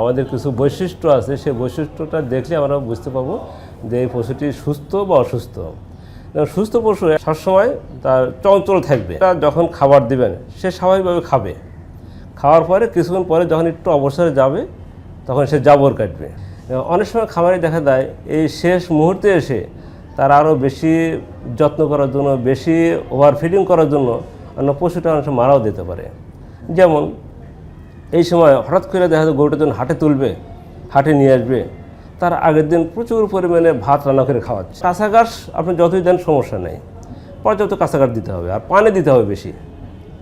আমাদের কিছু বৈশিষ্ট্য আছে, সেই বৈশিষ্ট্যটা দেখলে আমরা বুঝতে পারব যে এই পশুটি সুস্থ বা অসুস্থ। সুস্থ পশু সবসময় তার চঞ্চল থাকবে। তার যখন খাবার দিবেন, সে স্বাভাবিকভাবে খাবে। খাওয়ার পরে, কিছুক্ষণ পরে যখন একটু অবসরে যাবে, তখন সে জাবর কাটবে। অনেক সময় খামারে দেখা যায়, এই শেষ মুহূর্তে এসে তার আরও বেশি যত্ন করার জন্য, বেশি ওভার ফিডিং করার জন্য অন্য পশুটা অনেক মারাও দিতে পারে। যেমন এই সময় হঠাৎ করে দেখা যায় গরুটা যখন হাটে তুলবে, হাটে নিয়ে আসবে, তার আগের দিন প্রচুর পরিমাণে ভাত রান্না করে খাওয়াচ্ছে। কাঁচা ঘাস আপনি যতই দেন সমস্যা নেই। পর্যাপ্ত কাঁচা ঘাস দিতে হবে আর পানি দিতে হবে বেশি।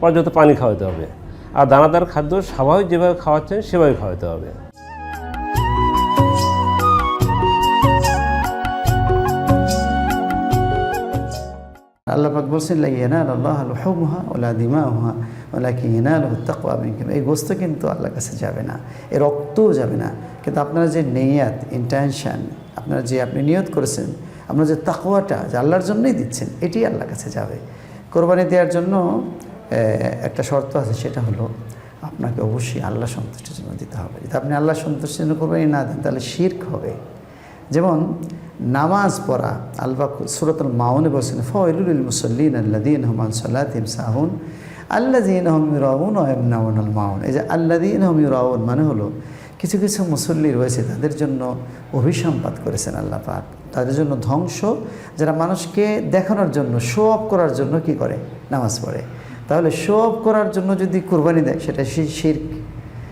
পর্যাপ্ত পানি খাওয়াতে হবে। আর দানাদার খাদ্য স্বাভাবিক যেভাবে খাওয়াচ্ছেন সেভাবে খাওয়াতে হবে। আল্লাহ বলছেন লা ইয়ানাল আল্লাহ লুহুমুহা ওলা দিমাউহা ওয়ালাকিন ইয়ানালুহু তাকওয়া মিনকুম। এই গোস্ত কিন্তু আল্লাহর কাছে যাবে না। এর রক্তও যাবে না। কিন্তু আপনার যে নেয়াত ইন্টেনশন আপনারা যে আপনি নিয়ত করেছেন, আপনার যে তাকওয়াটা যে আল্লাহর জন্যই দিচ্ছেন, এটি আল্লাহর কাছে যাবে। কোরবানি দেওয়ার জন্য একটা শর্ত আছে, সেটা হলো আপনাকে অবশ্যই আল্লাহ সন্তুষ্টির জন্য দিতে হবে। যদি আপনি আল্লাহ সন্তুষ্টির জন্য কোরবানি না দেন, তাহলে শির্ক হবে। যেমন নামাজ পড়া আলবা সুরতুল মাউনে বলছেন ফয়লুল মুসল্লিন আল্লাদিন হমান সাল্লাতিম সাহুন। আল্লাদিন হম রাউন এমনাউন আল মাউন এই যে আল্লাদিন হম রাউন মানে হলো কিছু কিছু মুসল্লি রয়েছে, তাদের জন্য অভিসম্পাত করেছেন আল্লাহ পাক। তাদের জন্য ধ্বংস, যারা মানুষকে দেখানোর জন্য শো অফ করার জন্য কি করে? নামাজ পড়ে। তাহলে শো অফ করার জন্য যদি কোরবানি দেয়, সেটা শির